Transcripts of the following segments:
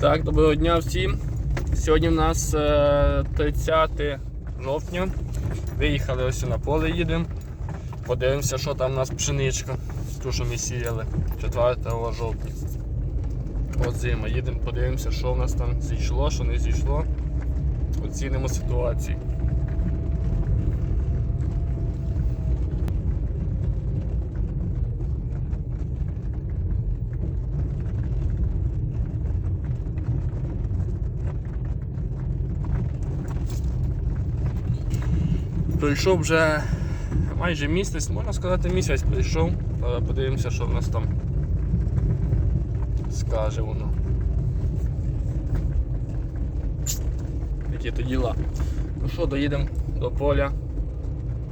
Так, доброго дня всім. Сьогодні в нас е, 30 жовтня. Виїхали ось на поле їдемо. Подивимося, що там у нас пшеничка. Ту, що ми сіяли 4 жовтня. От зима. Їдемо, подивимося, що в нас там зійшло, що не зійшло. Оцінимо ситуацію. Пройшов вже майже місяць, можна сказати, місяць прийшов. Але подивимося, що в нас там скаже воно. Які то діла. Ну що, доїдемо до поля,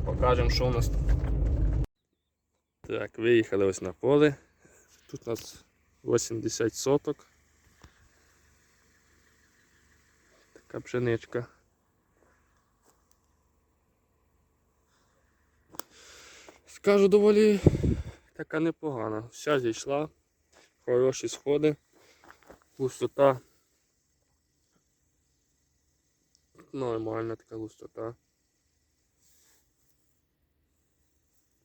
покажемо, що у нас. Так, виїхали ось на поле. Тут у нас 80 соток. Така пшеничка. Скажу, доволі така непогана. Вся зійшла, хороші сходи, густота. Нормальна така густота.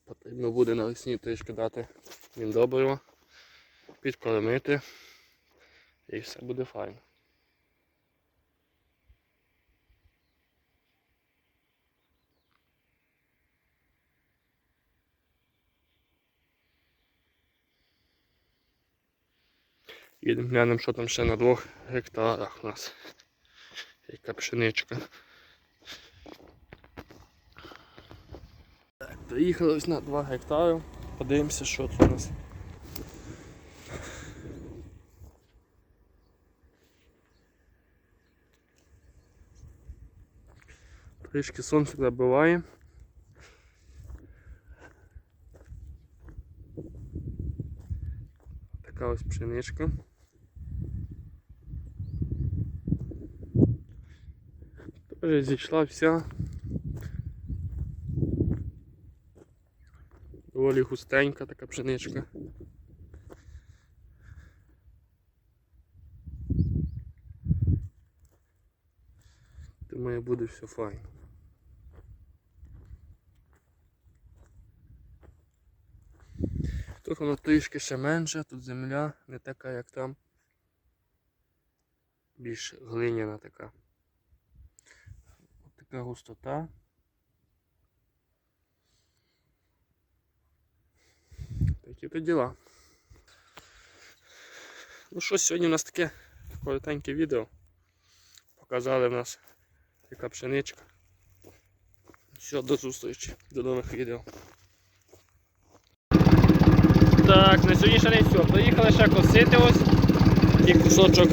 Потрібно буде навесні трішки дати їм добриво, підкормити і все буде файно. Їдемо глянемо, що там ще на двох гектарах у нас. Яка пшеничка. Так, приїхали ось на 2 гектари. Подивимося, що тут у нас. Трішки сонце забиває. Така ось пшеничка. Теж зійшла вся. Доволі густенька така пшеничка. Думаю, буде все файно. Тут воно трішки ще менше, тут земля не така, як там. Більш глиняна така. Така густота. Такі то діла. Ну що, сьогодні у нас таке коротеньке відео. Показали в нас яка пшеничка. Все, до зустрічі, до нових відео. Так, на сьогоднішній день все. Приїхали ще косити ось. Такий кусочок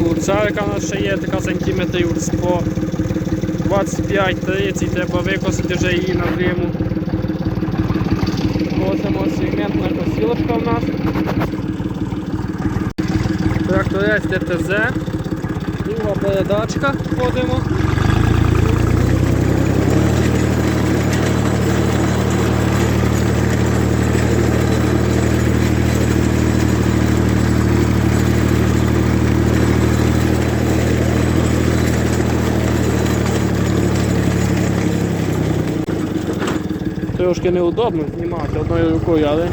луцарика у нас ще є, така сантиметрів по 25-30 треба викосити вже її на зиму. Косимо сегментна косілочка у нас. Тракторець ДТЗ. Друга передачка ходимо. Трошки неудобно знімати одною рукою, але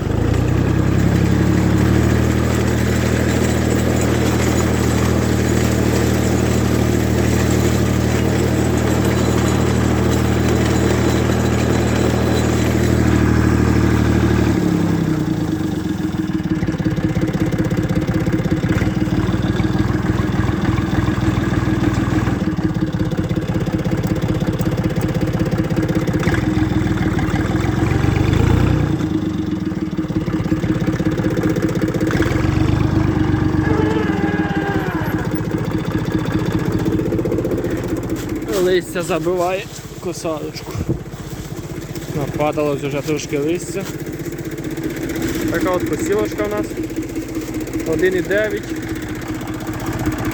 листя забиває косарочку. Нападало вже трошки листя. Така от косілочка у нас. 1,9.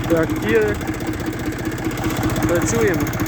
Трактіри. Працюємо.